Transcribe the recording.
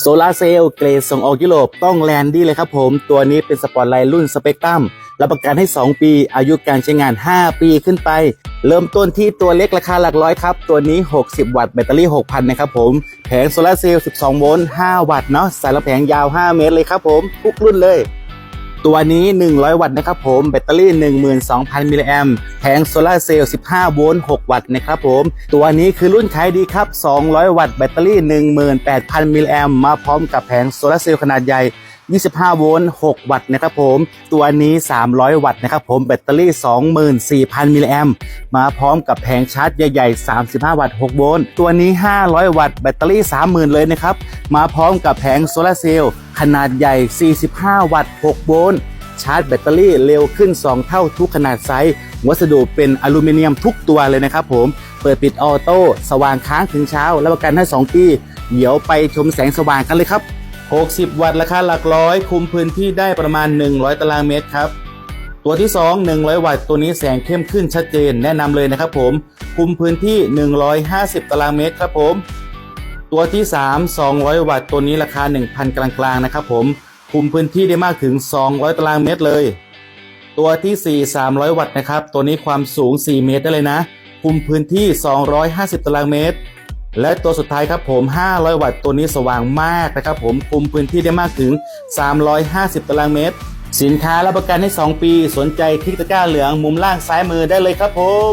โซลาร์เซลล์เกรดส่งออกยุโรปต้องแลนดี้เลยครับผม ตัวนี้เป็นสปอร์ตไลท์รุ่นสเปกตรัมรับประกันให้ 2 ปี อายุการใช้งาน 5 ปีขึ้นไป เริ่มต้นที่ตัวเล็กราคาหลักร้อยครับ ตัวนี้ 60 วัตต์แบตเตอรี่ 6,000 นะครับผม แผงโซลาร์เซลล์ 12 โวลต์ 5 วัตต์เนาะสายลำแผงยาว 5 เมตรเลยครับผม ทุกรุ่นเลย ตัวนี้ 100 วัตต์นะครับผมแบตเตอรี่ 12,000 มิลลิแอมแผงโซลาร์เซลล์ 15 โวลต์ 6 วัตต์นะครับผม ตัวนี้คือรุ่นขายดีครับ 200 วัตต์แบตเตอรี่ 18,000 มิลลิแอมมาพร้อมกับแผงโซลาร์เซลล์ขนาดใหญ่ 25 โวลต์ 6 วัตต์นะครับผม ตัวนี้ 300 วัตต์นะครับผม แบตเตอรี่ 24,000 มิลลิแอมมาพร้อมกับแผงชาร์จใหญ่ ๆ 35 วัตต์ 6 โวลต์ ตัวนี้ 500 วัตต์ แบตเตอรี่ 30,000 เลยนะครับ มาพร้อมกับแผงโซลาเซลล์ขนาดใหญ่ 45 วัตต์ 6 โวลต์ ชาร์จแบตเตอรี่เร็วขึ้น 2 เท่าทุกขนาดไซส์วัสดุเป็นอลูมิเนียมทุกตัวเลยนะครับผม เปิดปิดออโต้ สว่างค้างถึงเช้าและประกันให้ 2 ปี เดี๋ยวไปชมแสงสว่างกันเลยครับ 60 วัตต์ราคาหลักร้อย คุมพื้นที่ได้ประมาณ 100 ตารางเมตรครับ ตัวที่ 2 100 วัตต์ตัวนี้แสงเข้มขึ้นชัดเจนแนะนำเลยนะครับผม คุมพื้นที่ 150 ตารางเมตรครับผม ตัวที่ 3 200 วัตต์ตัวนี้ราคา 1,000 กลางๆนะครับผม คุมพื้นที่ได้มากถึง 200 ตารางเมตรเลย ตัวที่ 4 300 วัตต์นะครับ ตัวนี้ความสูง 4 เมตรได้เลยนะ คุมพื้นที่ 250 ตารางเมตร และตัวสุดท้ายครับผม 500 วัตต์ตัวนี้สว่างมากนะครับผมคุมพื้นที่ได้มากถึง 350 ตารางเมตร สินค้ารับประกันให้ 2 ปี สนใจคลิกตะกร้าเหลืองมุมล่างซ้ายมือได้เลยครับผม